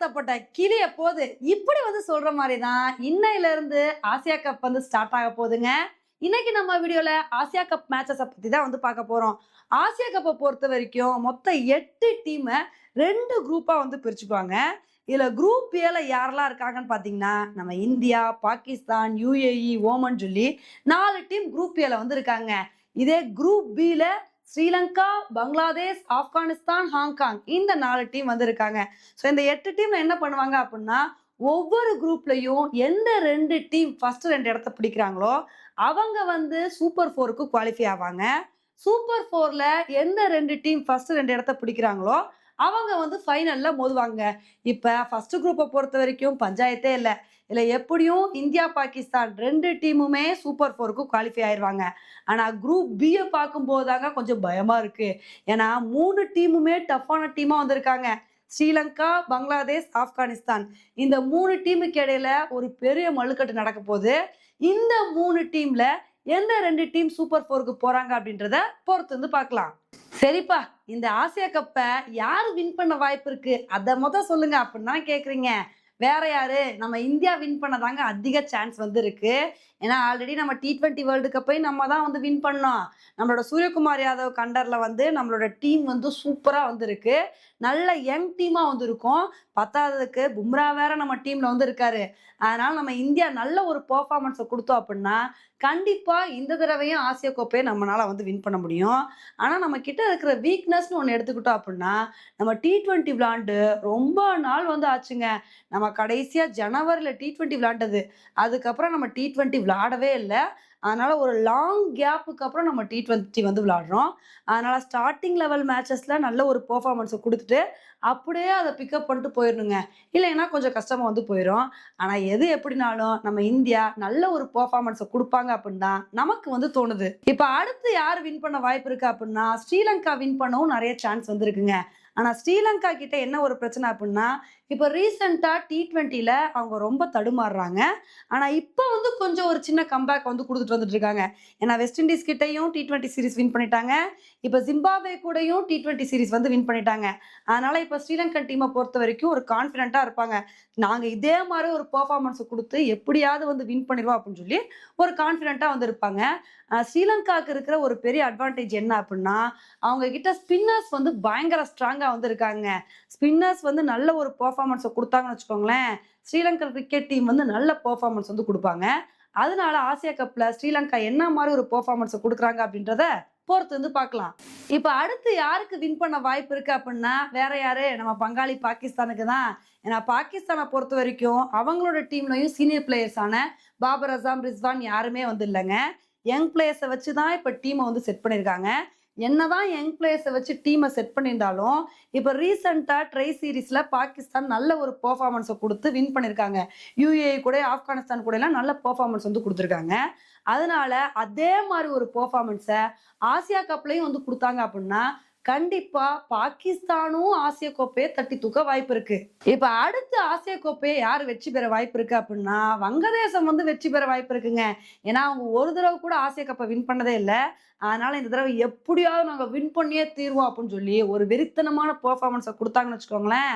வார்த்தைப்பட்ட கிளிய போது இப்படி வந்து சொல்ற மாதிரி தான் இன்னையில இருந்து ஆசியா கப் வந்து ஸ்டார்ட் ஆக போகுதுங்க. இன்னைக்கு நம்ம வீடியோல ஆசியா கப் மேட்சஸை பத்தி தான் வந்து பார்க்க போறோம். ஆசியா கப்பை பொறுத்த வரைக்கும் மொத்தம் எட்டு டீமை ரெண்டு குரூப்பா வந்து பிரிச்சுக்குவாங்க. இதுல குரூப் ஏல யாரெல்லாம் இருக்காங்கன்னு பாத்தீங்கன்னா நம்ம இந்தியா பாகிஸ்தான் யூஏஇ ஓமன் சொல்லி நாலு டீம் குரூப் ஏல வந்து இருக்காங்க. இதே குரூப் பில ஸ்ரீலங்கா பங்களாதேஷ் ஆப்கானிஸ்தான் ஹாங்காங் இந்த நாலு டீம் வந்திருக்காங்க. ஸோ இந்த எட்டு டீம்ல என்ன பண்ணுவாங்க அப்படின்னா ஒவ்வொரு குரூப்லையும் எந்த ரெண்டு டீம் ஃபர்ஸ்ட் ரெண்டு இடத்த பிடிக்கிறாங்களோ அவங்க வந்து சூப்பர் ஃபோருக்கு குவாலிஃபை ஆவாங்க. சூப்பர் ஃபோர்ல எந்த ரெண்டு டீம் ஃபர்ஸ்ட் ரெண்டு இடத்த பிடிக்கிறாங்களோ அவங்க வந்து ஃபைனலில் மோதுவாங்க. இப்போ ஃபஸ்ட்டு குரூப்பை பொறுத்த வரைக்கும் பஞ்சாயத்தே இல்லை. இல்லை எப்படியும் இந்தியா பாகிஸ்தான் ரெண்டு டீமுமே சூப்பர் ஃபோருக்கு குவாலிஃபை ஆயிடுவாங்க ஆனால் குரூப் பியை பார்க்கும்போது தாங்க கொஞ்சம் பயமாக இருக்குது ஏன்னா மூணு டீமுமே டஃப்பான டீமாக வந்திருக்காங்க. ஸ்ரீலங்கா பங்களாதேஷ் ஆப்கானிஸ்தான். இந்த மூணு டீமுக்கு இடையில ஒரு பெரிய மல்லுக்கட்டு நடக்க போகுது. இந்த மூணு டீம்ல எந்த ரெண்டு டீம் சூப்பர் ஃபோருக்கு போறாங்க அப்படின்றத பொறுத்து வந்து பார்க்கலாம். சரிப்பா இந்த ஆசியா கப்பை யார் வின் பண்ண வாய்ப்பு இருக்கு? அதை மொதல் சொல்லுங்க அப்படின்னு தான் கேக்குறீங்க. வேற யாரு? நம்ம இந்தியா வின் பண்ணதாங்க அதிக சான்ஸ் வந்து இருக்கு ஏன்னா ஆல்ரெடி நம்ம டி ட்வெண்ட்டி வேர்ல்டு கப்பை நம்ம தான் வந்து வின் பண்ணோம். நம்மளோட சூரியகுமார் யாதவ் கண்டர்ல வந்து நம்மளோட டீம் வந்து சூப்பராக வந்திருக்கு. நல்ல யங் டீமாக வந்து இருக்கும் பத்தாததுக்கு பும்ரா வேற நம்ம டீம்ல வந்து இருக்காரு அதனால நம்ம இந்தியா நல்ல ஒரு பெர்ஃபார்மன்ஸை கொடுத்தோம் அப்படின்னா கண்டிப்பாக இந்த தடவையும் ஆசிய கோப்பையை நம்மளால் வந்து வின் பண்ண முடியும். ஆனால் நம்ம கிட்ட இருக்கிற வீக்னஸ்னு ஒன்று எடுத்துக்கிட்டோம் அப்படின்னா நம்ம டி ட்வெண்ட்டி விளாண்டு ரொம்ப நாள் வந்து ஆச்சுங்க. நம்ம கடைசியாக ஜனவரியில் டி ட்வெண்ட்டி விளாண்டது அதுக்கப்புறம் நம்ம டி ட்வெண்ட்டி விளாடவே இல்லை. அதனால் ஒரு லாங் கேப்புக்கு அப்புறம் நம்ம டி ட்வெண்ட்டி வந்து விளாடுறோம் அதனால் ஸ்டார்டிங் லெவல் மேட்சஸில் நல்ல ஒரு பர்ஃபார்மன்ஸை கொடுத்துட்டு அப்படியே அதை பிக்கப் பண்ணிட்டு போயிடணுங்க. இல்லைன்னா கொஞ்சம் கஷ்டமாக வந்து போயிடும் ஆனால் எது எப்படினாலும் நம்ம இந்தியா நல்ல ஒரு பர்ஃபார்மன்ஸை கொடுப்பாங்க அப்படின்னு தான் நமக்கு வந்து தோணுது. இப்போ அடுத்து யார் வின் பண்ண வாய்ப்பு இருக்கு அப்படின்னா ஸ்ரீலங்கா வின் பண்ணவும் நிறைய சான்ஸ் வந்துருக்குங்க. ஆனால் ஸ்ரீலங்கா கிட்ட என்ன ஒரு பிரச்சனை அப்படின்னா இப்போ ரீசெண்டாக டி ட்வெண்ட்டியில் அவங்க ரொம்ப தடுமாறுறாங்க. ஆனால் இப்போ வந்து கொஞ்சம் ஒரு சின்ன கம்பேக் வந்து கொடுத்துட்டு வந்துட்டு இருக்காங்க ஏன்னா வெஸ்ட் இண்டீஸ் கிட்டையும் டி ட்வெண்ட்டி சீரிஸ் வின் பண்ணிட்டாங்க. இப்போ ஜிம்பாப்வே கூடயும் டி ட்வெண்ட்டி சீரிஸ் வந்து வின் பண்ணிட்டாங்க. அதனால இப்போ ஸ்ரீலங்கன் டீமை பொறுத்த வரைக்கும் ஒரு கான்ஃபிடென்ட்டாக இருப்பாங்க. நாங்கள் இதே மாதிரி ஒரு பர்ஃபார்மன்ஸை கொடுத்து எப்படியாவது வந்து வின் பண்ணிடுவோம் அப்படின்னு சொல்லி ஒரு கான்ஃபிடென்ட்டாக வந்து இருப்பாங்க. ஸ்ரீலங்காவுக்கு இருக்கிற ஒரு பெரிய அட்வான்டேஜ் என்ன அப்படின்னா அவங்க கிட்ட ஸ்பின்னர்ஸ் வந்து பயங்கர ஸ்ட்ராங் ஸ்ட்ராங்காக வந்து இருக்காங்க ஸ்பின்னர்ஸ் வந்து நல்ல ஒரு பெர்ஃபார்மன்ஸை கொடுத்தாங்கன்னு வச்சுக்கோங்களேன். ஸ்ரீலங்கா கிரிக்கெட் டீம் வந்து நல்ல பெர்ஃபார்மன்ஸ் வந்து கொடுப்பாங்க. அதனால ஆசியா கப்ல ஸ்ரீலங்கா என்ன மாதிரி ஒரு பெர்ஃபார்மன்ஸை கொடுக்குறாங்க அப்படின்றத பொறுத்து வந்து பார்க்கலாம். இப்போ அடுத்து யாருக்கு வின் பண்ண வாய்ப்பு இருக்கு அப்படின்னா வேற யாரு? நம்ம பங்காளி பாகிஸ்தானுக்கு தான். ஏன்னா பாகிஸ்தானை பொறுத்த வரைக்கும் அவங்களோட டீம்லையும் சீனியர் பிளேயர்ஸான பாபர் அசாம் ரிஸ்வான் யாருமே வந்து இல்லைங்க. யங் பிளேயர்ஸை வச்சு தான் இப்போ டீமை வந்து செட் பண்ணியிருக்காங்க. என்னதான் யங் பிளேயர்ஸை வச்சு டீமை செட் பண்ணியிருந்தாலும் இப்போ ரீசெண்டாக ட்ரை சீரீஸில் பாகிஸ்தான் நல்ல ஒரு பெர்ஃபார்மன்ஸை கொடுத்து வின் பண்ணியிருக்காங்க. யூஏ கூட ஆப்கானிஸ்தான் கூட எல்லாம் நல்ல பெர்ஃபார்மன்ஸ் வந்து கொடுத்துருக்காங்க. அதனால அதே மாதிரி ஒரு பெர்ஃபார்மன்ஸை ஆசியா கப்லையும் வந்து கொடுத்தாங்க அப்படின்னா கண்டிப்பா பாகிஸ்தானும் ஆசிய கோப்பையை தட்டி தூக்க வாய்ப்பு இருக்கு. இப்ப அடுத்து ஆசிய கோப்பையை யார் வெற்றி பெற வாய்ப்பு இருக்கு அப்படின்னா வங்கதேசம் வந்து வெற்றி பெற வாய்ப்பு இருக்குங்க. ஏன்னா அவங்க ஒரு தடவை கூட ஆசிய கப்பை வின் பண்ணதே இல்லை. அதனால இந்த தடவை எப்படியாவது நாங்க வின் பண்ணியே தீர்வோம் அப்படின்னு சொல்லி ஒரு வெறித்தனமான பெர்ஃபார்மன்ஸை கொடுத்தாங்கன்னு வச்சுக்கோங்களேன்.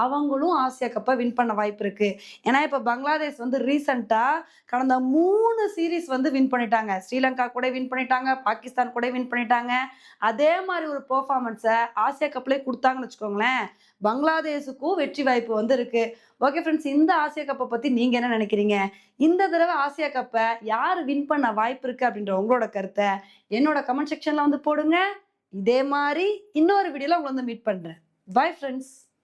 அவங்களும் ஆசியா கப்பை வின் பண்ண வாய்ப்பு இருக்கு. ஏன்னா இப்ப பங்களாதேஷ் வந்து ரீசெண்டா கடந்த மூணு சீரீஸ் வந்து வின் பண்ணிட்டாங்க. ஸ்ரீலங்கா கூட வின் பண்ணிட்டாங்க பாகிஸ்தான் கூட வின் பண்ணிட்டாங்க. அதே மாதிரி ஒரு பெர்ஃபார்மன்ஸை ஆசியா கப்லேயே கொடுத்தாங்கன்னு வச்சுக்கோங்களேன் பங்களாதேஷுக்கும் வெற்றி வாய்ப்பு வந்து இருக்கு. ஓகே ஃப்ரெண்ட்ஸ் இந்த ஆசியா கப்பை பத்தி நீங்க என்ன நினைக்கிறீங்க? இந்த தடவை ஆசியா கப்பை யார் வின் பண்ண வாய்ப்பு இருக்கு அப்படின்ற உங்களோட கருத்தை என்னோட கமெண்ட் செக்ஷன்ல வந்து போடுங்க. இதே மாதிரி இன்னொரு வீடியோல உங்களை வந்து மீட் பண்றேன். Bye friends